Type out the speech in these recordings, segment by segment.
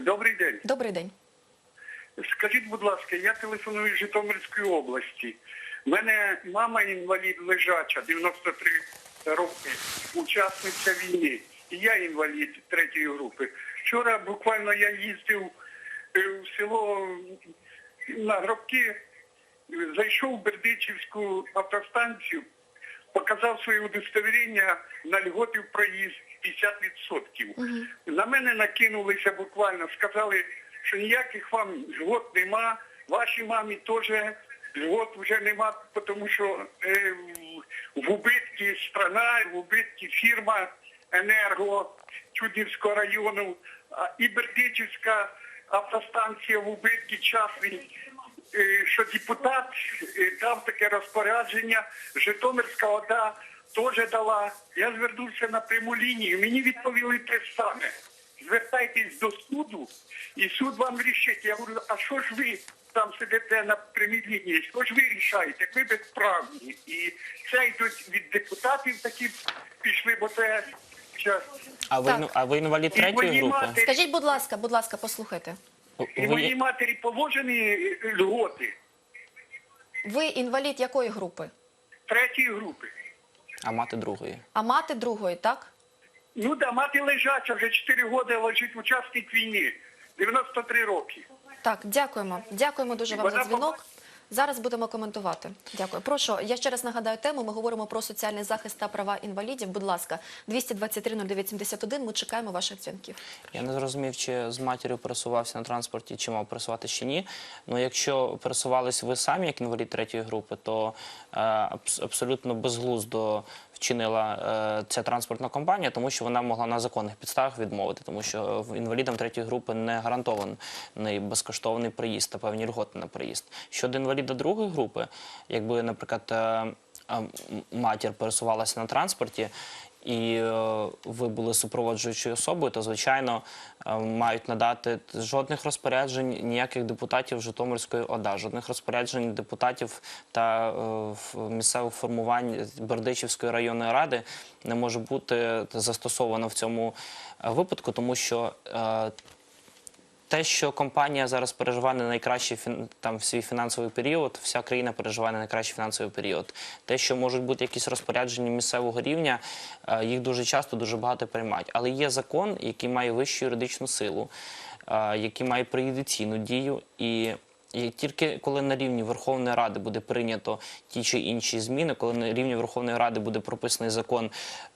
Добрий день. Добрий день. Скажіть, будь ласка, я телефоную з Житомирської області. У мене мама інвалід лежача, 93 роки, учасниця війни. І я інвалід третьої групи. Вчора буквально я їздив е, в село на гробки, зайшов в Бердичівську автостанцію, показав своє удостовірення на льготів проїзд 50%. На мене накинулися буквально, сказали, що ніяких вам льгот нема, вашій мамі теж льгот вже нема, тому що е, в- в убитки страна, в убитки фірма енерго Чуднівського району а, і Бердичівська автостанція в убитки частний що депутат е, дав таке розпорядження, Житомирська ОДА теж дала. Я звернувся на пряму лінію. Мені відповіли те саме. Звертайтесь до суду, і суд вам рішить. Я говорю, а що ж ви там сидите на прямій лінії? Що ж ви рішаєте? Ви безправні. І це йдуть від депутатів такі пішли, бо це час. А ви, ну, а ви інвалід третьої групи? Скажіть, будь ласка, будь ласка, послухайте. І Ви, моїй матері положені льготи Ви інвалід якої групи? третьої групи. а мати другої. А мати другої, так? Ну да, мати лежача, вже 4 роки лежить учасник війни, 93 роки. Так, дякуємо. Дякуємо дуже вам за Вона дзвінок. Зараз будемо коментувати. Дякую. Прошу, я ще раз нагадаю тему. Ми говоримо про соціальний захист та права інвалідів. Будь ласка, 223 0971. Ми чекаємо ваших дзвінків. Я не зрозумів, чи з матір'ю пересувався на транспорті, чи мав пересувати чи ні. Ну, якщо пересувались ви самі, як інвалід третьої групи, то е, абсолютно безглуздо вчинила е, ця транспортна компанія, тому що вона могла на законних підставах відмовити, тому що інвалідам третьої групи не гарантований безкоштовний приїзд та певні льготи на приїзд. Щодо інваліда другої групи, якби, наприклад, е, е, матір пересувалася на транспорті. І е, ви були супроводжуючою особою, то звичайно е, мають надати жодних розпоряджень ніяких депутатів Житомирської ОДА, жодних розпоряджень депутатів та е, місцевих формувань Бердичівської районної ради не може бути застосовано в цьому випадку, тому що те, що компанія зараз переживає не найкращий там свій фінансовий період, вся країна переживає не найкращий фінансовий період. Те, що можуть бути якісь розпорядження місцевого рівня, е, їх дуже часто дуже багато приймають. Але є закон, який має вищу юридичну силу, е, який має преюдиційну дію і. І тільки коли на рівні Верховної Ради буде прийнято ті чи інші зміни, коли на рівні Верховної Ради буде прописаний закон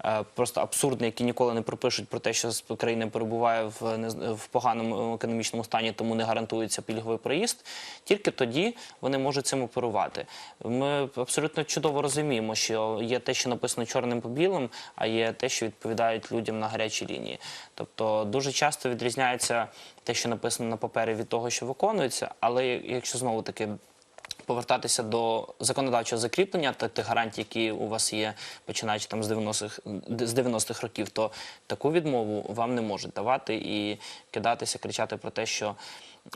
е, просто абсурдний, який ніколи не пропишуть про те, що країна перебуває в, в поганому економічному стані, тому не гарантується пільговий проїзд. Tільки тоді вони можуть цим оперувати. Ми абсолютно чудово розуміємо, що є те, що написано чорним по білим, а є те, що відповідають людям на гарячій лінії. Тобто дуже часто відрізняється те, що написано на папері від того, що виконується, але якщо знову таки повертатися до законодавчого закріплення та тих гарантій, які у вас є, починаючи там з 90-х, з 90-х років, то таку відмову вам не можуть давати і кидатися, кричати про те, що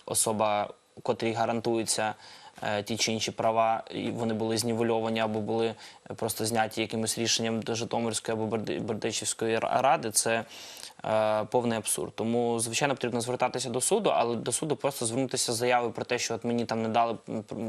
особа, котрій гарантуються е, ті чи інші права, і вони були знівельовані або були е, просто зняті якимось рішенням до Житомирської або Берди- Бердичівської ради, це повний абсурд. Тому, звичайно, потрібно звертатися до суду, але до суду просто звернутися з заявою про те, що от мені там не дали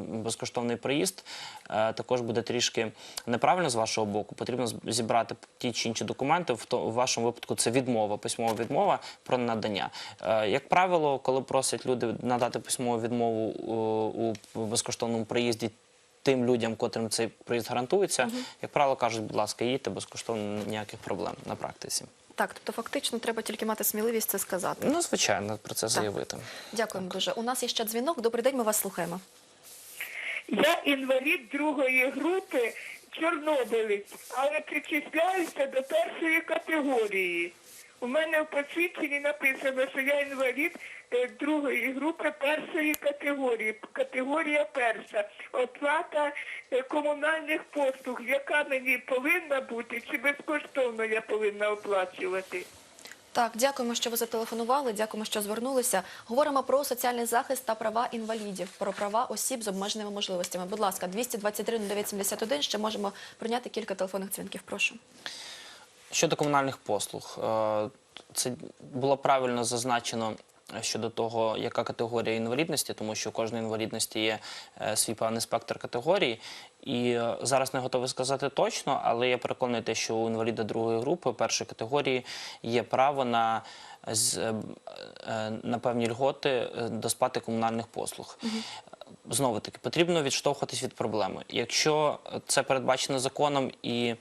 безкоштовний проїзд, е, також буде трішки неправильно з вашого боку. Потрібно зібрати ті чи інші документи. В, то, в вашому випадку це відмова, письмова відмова про надання. Е, як правило, коли просять люди надати письмову відмову у, у безкоштовному проїзді. Тим людям, котрим цей проїзд гарантується, як правило, кажуть, будь ласка, їдьте безкоштовно ніяких проблем на практиці. Так, тобто фактично треба тільки мати сміливість це сказати. Ну, звичайно, про це заявити. Дякуємо дуже. У нас є ще дзвінок. Добрий день, ми вас слухаємо. Я інвалід другої групи Чорнобилець, але причисляюся до першої категорії. У мене в посвідченні написано, що я інвалід другої групи першої категорії, категорія перша. Оплата е, комунальних послуг, яка мені повинна бути, чи безкоштовно я повинна оплачувати? Так, дякуємо, що ви зателефонували. Дякуємо, що звернулися. Говоримо про соціальний захист та права інвалідів, про права осіб з обмеженими можливостями. Будь ласка, 223 0971. Ще можемо прийняти кілька телефонних дзвінків. Прошу. Щодо комунальних послуг, е, це було правильно зазначено щодо того, яка категорія інвалідності, тому що у кожної інвалідності є е, свій певний спектр категорій. І е, зараз не готовий сказати точно, але я переконаний, те, що у інваліда другої групи, першої категорії, є право на, е, на певні льготи до сплати комунальних послуг. Знову таки, потрібно відштовхуватись від проблеми. Якщо це передбачено законом і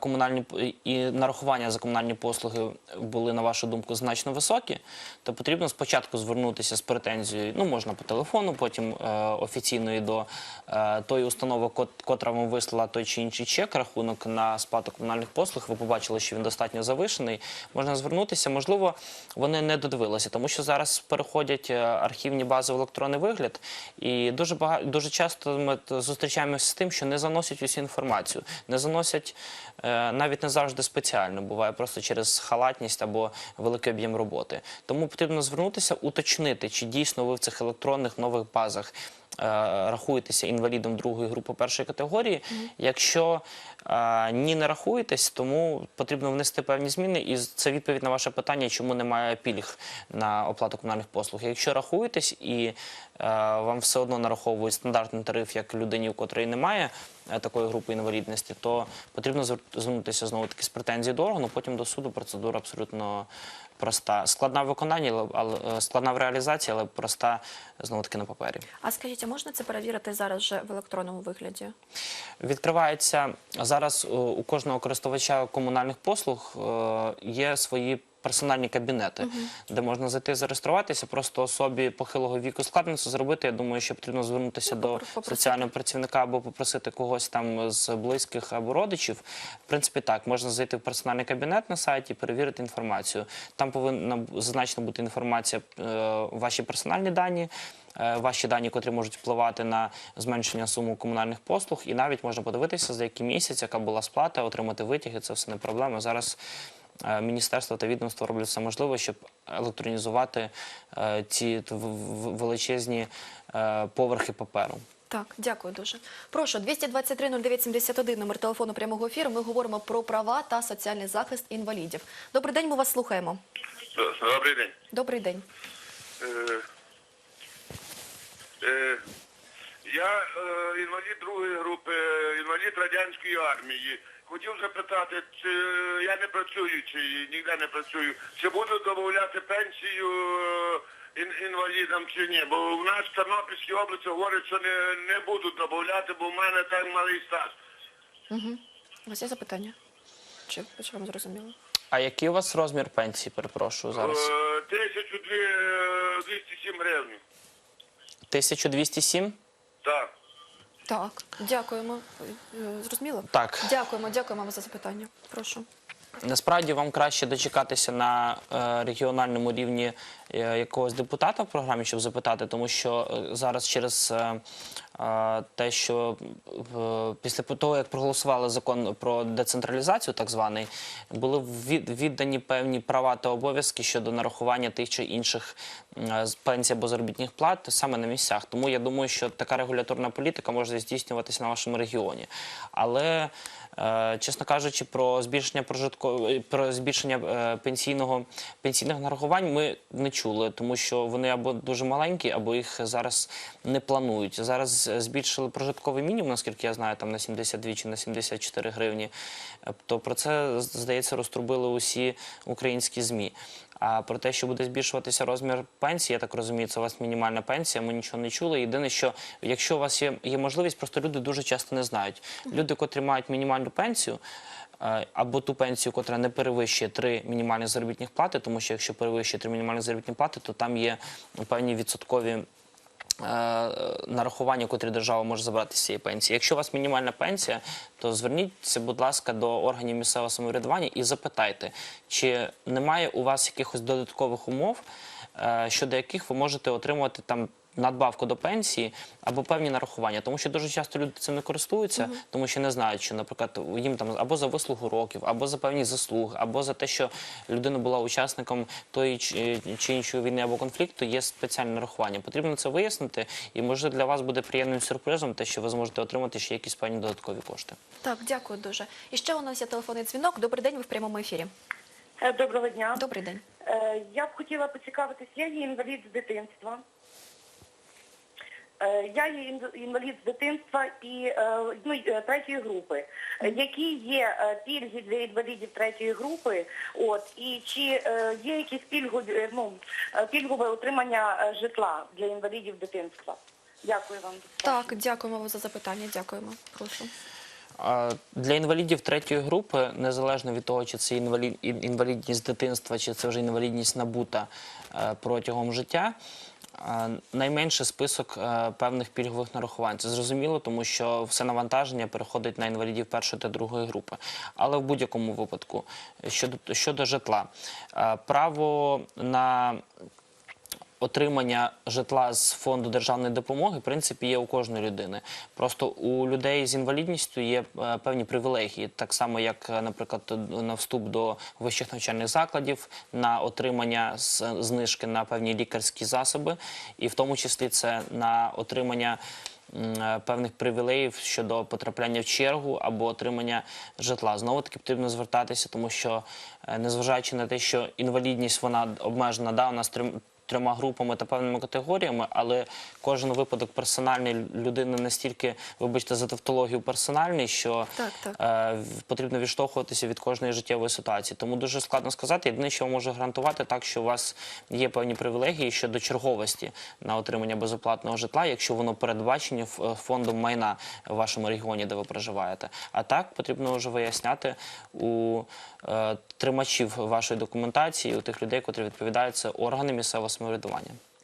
комунальні і нарахування за комунальні послуги були, на вашу думку, значно високі, то потрібно спочатку звернутися з претензією, ну можна по телефону, потім е, офіційно і до е, тої установи, кот- котра вам вислала той чи інший чек, рахунок на сплату комунальних послуг. Ви побачили, що він достатньо завишений. Можна звернутися. Можливо, вони не додивилися, тому що зараз переходять е, архівні бази в електронний вигляд, і дуже багато дуже часто ми зустрічаємося з тим, що не заносять усю інформацію, не заносять е, навіть не завжди спеціально. Буває просто через халатність або великий об'єм роботи. Тому потрібно звернутися, уточнити, чи дійсно ви в цих електронних нових базах. Е, Рахуєтеся інвалідом другої групи першої категорії. Якщо е, ні, не рахуєтесь, тому потрібно внести певні зміни. І це відповідь на ваше питання, чому немає пільг на оплату комунальних послуг. Якщо рахуєтесь і е, вам все одно нараховують стандартний тариф, як людині, у котрої немає такої групи інвалідності, то потрібно звернутися знову таки з претензії до органу, потім до суду. Процедура абсолютно проста. Складна в виконанні, але- е, складна в реалізації, але проста знову таки на папері. А скажіть, а можна це перевірити зараз вже в електронному вигляді? Відкривається зараз у кожного користувача комунальних послуг е, є свої. Персональні кабінети, де можна зайти зареєструватися, просто особі похилого віку складно це зробити. Я думаю, що потрібно звернутися Ну, до попросити. соціального працівника або попросити когось там з близьких або родичів. В принципі, так можна зайти в персональний кабінет на сайті, перевірити інформацію. Там повинна зазначена бути інформація, е, ваші персональні дані. е, Ваші дані, котрі можуть впливати на зменшення суми комунальних послуг, і навіть можна подивитися, за який місяць, яка була сплата, отримати витяги. Це все не проблема. Зараз е, міністерство та відомство роблять все можливе, щоб електронізувати е, ці величезні е, поверхи паперу. Так, дякую дуже. Прошу, 223 0971, номер телефону прямого ефіру. Ми говоримо про права та соціальний захист інвалідів. Добрий день, ми вас слухаємо. Добрий день. Добрий день. Е, е, я е, інвалід другої групи, інвалід радянської армії. Хотів запитати, чи я не працюю, чи ніде не працюю, чи будуть додати пенсію е, ін- інвалідам чи ні? Бо в нас в Тернопільській області говорять, що не, не будуть додати, бо в мене так малий стаж. У вас є запитання? Чи, чи вам зрозуміло? А який у вас розмір пенсії? Перепрошую зараз. Е, 1207 гривень. 1207? Так. Так, дякуємо. Е, Зрозуміло? Так. Дякуємо, дякуємо вам за запитання. Прошу. Насправді вам краще дочекатися на е, регіональному рівні е, якогось депутата в програмі, щоб запитати, тому що зараз через те, що е, після того, як проголосували закон про децентралізацію, так званий, були від- віддані певні права та обов'язки щодо нарахування тих чи інших е, пенсій або заробітних плат саме на місцях. Тому я думаю, що така регуляторна політика може здійснюватися на вашому регіоні. Але Е, Чесно кажучи, про збільшення прожиткової про збільшення пенсійного пенсійних нарахувань ми не чули, тому що вони або дуже маленькі, або їх зараз не планують. Зараз збільшили прожитковий мінімум, наскільки я знаю, там на 72 чи на 74 гривні. Е, То про це здається розтрубили усі українські змі. А про те, що буде збільшуватися розмір пенсії, я так розумію, це у вас мінімальна пенсія. Ми нічого не чули. Єдине, що якщо у вас є, є можливість, просто люди дуже часто не знають. Люди, котрі мають мінімальну пенсію. е, Або ту пенсію, котра не перевищує три мінімальні заробітні плати, тому що якщо перевищує три мінімальні заробітні плати, то там є певні відсоткові нарахування, котрі держава може забрати з цієї пенсії. Якщо у вас мінімальна пенсія, то зверніться, будь ласка, до органів місцевого самоврядування і запитайте, чи немає у вас якихось додаткових умов, е, щодо яких ви можете отримувати там. Надбавку до пенсії або певні нарахування, тому що дуже часто люди цим не користуються, тому що не знають, що, наприклад, їм там або за вислугу років, або за певні заслуги, або за те, що людина була учасником тої чи, чи іншої війни або конфлікту, є спеціальне нарахування. Потрібно це вияснити, і може для вас буде приємним сюрпризом, те, що ви зможете отримати ще якісь певні додаткові кошти. Так, дякую дуже. І ще у нас є телефонний дзвінок. Добрий день, ви в прямому ефірі. Е, Доброго дня. Добрий день. Е, Я б хотіла поцікавитись, я є інвалід з дитинства. Е, Я є інвалід з дитинства і е, ну, е, третьої групи. Які є пільги для інвалідів третьої групи? От і чи є якісь пільгові, ну, пільгове отримання житла для інвалідів дитинства? Дякую вам. Так, дякуємо вам за запитання. Дякуємо. Прошу. Для інвалідів третьої групи, незалежно від того, чи це інвалід, ін- інвалідність дитинства, чи це вже інвалідність набута протягом життя, найменший список е, певних пільгових нарахувань. Це зрозуміло, тому що все навантаження переходить на інвалідів першої та другої групи. Але в будь-якому випадку, щодо, щодо житла, е, право на отримання житла з фонду державної допомоги, в принципі, є у кожної людини. Просто у людей з інвалідністю є е, певні привілегії, так само як, е, наприклад, на вступ до вищих навчальних закладів, на отримання знижки на певні лікарські засоби, і в тому числі це на отримання. е, Певних привілеїв щодо потрапляння в чергу або отримання житла знову таки потрібно звертатися, тому що незважаючи на те, що інвалідність вона обмежена, да, у нас трьома групами та певними категоріями, але кожен випадок персональний людини настільки, вибачте, за тавтологію персональний, що Так, так. е, потрібно відштовхуватися від кожної життєвої ситуації. Тому дуже складно сказати. Єдине, що можу гарантувати, так що у вас є певні привілегії щодо черговості на отримання безоплатного житла, якщо воно передбачені фондом майна в вашому регіоні, де ви проживаєте. А так потрібно вже виясняти у е, тримачів вашої документації, у тих людей, котрі відповідають, це органи місцевого самоврядування.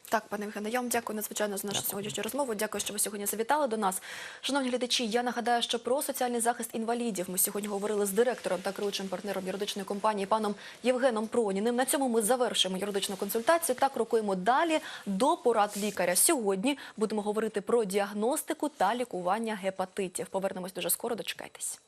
Так, пане Євгене, я вам дякую надзвичайно за нашу сьогоднішню розмову. Дякую, що ви сьогодні завітали до нас. Шановні глядачі, я нагадаю, що про соціальний захист інвалідів ми сьогодні говорили з директором та керуючим партнером юридичної компанії паном Євгеном Проніним. На цьому ми завершуємо юридичну консультацію та крокуємо далі до порад лікаря. Сьогодні будемо говорити про діагностику та лікування гепатитів. Повернемось дуже скоро. Дочекайтесь.